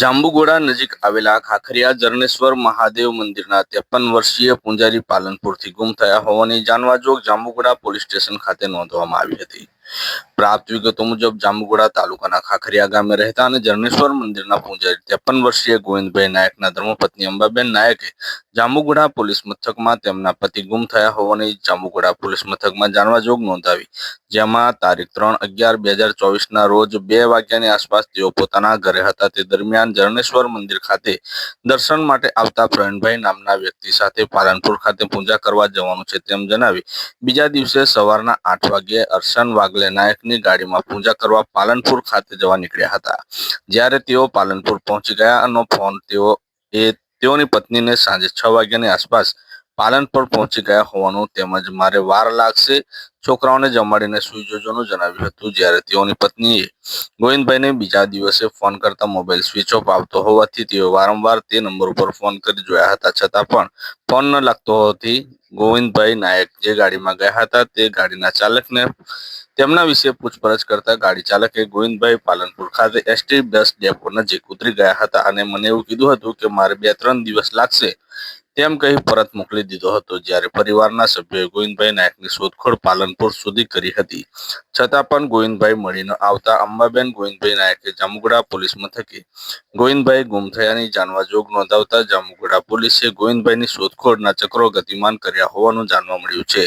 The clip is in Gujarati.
જાંબુઘોડા નજીક આવેલા ખાખરિયા જરણેશ્વર મહાદેવ મંદિરના ત્રેપન વર્ષીય પૂંજારી પાલનપુરથી ગુમ થયા હોવાની જાણવાજોગ જાંબુગોડા પોલીસ સ્ટેશન ખાતે નોંધવામાં આવી હતી. પ્રાપ્ત વિગતો મુજબ જાંબુગોડા તાલુકાના ખાખરિયા ગામે રહેતા અને જરણેશ્વર મંદિરના પૂજારી ત્રેપન વર્ષીય ગોવિંદભાઈ નાયકના ધર્મપત્ની અંબાબેન નાયકે જાંબુગોડા પોલીસ મથકમાં તેમના પતિ ગુમ થયા હોવાની જાંબુગોડા પોલીસ મથકમાં જાણવાજોગ નોંધાવી, જેમાં તારીખ ત્રણ અગિયાર બે હજાર ચોવીસના રોજ બે વાગ્યાની આસપાસ તેઓ પોતાના ઘરે હતા. તે દરમિયાન જરણેશ્વર મંદિર ખાતે દર્શન માટે આવતા પ્રવીણભાઈ નામના વ્યક્તિ સાથે પાલનપુર ખાતે પૂજા કરવા જવાનું છે તેમ જણાવી, બીજા દિવસે સવારના આઠ વાગ્યે અર્શન વાગલે નાયકની ગાડીમાં પૂજા કરવા પાલનપુર ખાતે જવા નીકળ્યા હતા. જ્યારે તેઓ પાલનપુર પહોંચી ગયાનો ફોન તેઓ એ તેઓની પત્નીને સાંજે છ વાગ્યાની આસપાસ પાલનપુર પહોંચી ગયા હોવાનું તેમજ મારે વાર લાગશે છોકરાઓને જમાડીને સુઈ જોજોનું જણાવ્યું હતું. જ્યારે તેઓની પત્નીએ ગોવિંદભાઈને બીજા દિવસે ફોન કરતા મોબાઈલ સ્વિચ ઓફ આવતો હોવાથી તેઓ વારંવાર તે નંબર ઉપર ફોન કરી જોયા હતા. છતાં પણ ફોન ન લાગતો હોવાથી ગોવિંદભાઈ નાયક જે ગાડીમાં ગયા હતા તે ગાડીના ચાલકને તેમના વિશે પૂછપરછ કરતા ગાડી ચાલકે ગોવિંદભાઈ પાલનપુર ખાતે એસટી બસ ડેપો નજીક ઉતરી ગયા હતા અને મને એવું કીધું હતું કે મારે બે ત્રણ દિવસ લાગશે તેમ કહી પરત મોકલી દીધો હતો. જ્યારે પરિવારના સભ્યોએ ગોવિંદભાઈ નાયકની શોધખોળ પાલનપુર સુધી કરી હતી. છતાં પણ ગોવિંદભાઈ મળી ન આવતા અંબાબેન ગોવિંદભાઈ નાયકે જામુગડા પોલીસ મથકે ગોવિંદભાઈ ગુમ થયાની જાણવા જોગ નોંધાવતા જામુગડા પોલીસે ગોવિંદભાઈની શોધખોળના ચક્રો ગતિમાન કર્યા હોવાનું જાણવા મળ્યું છે.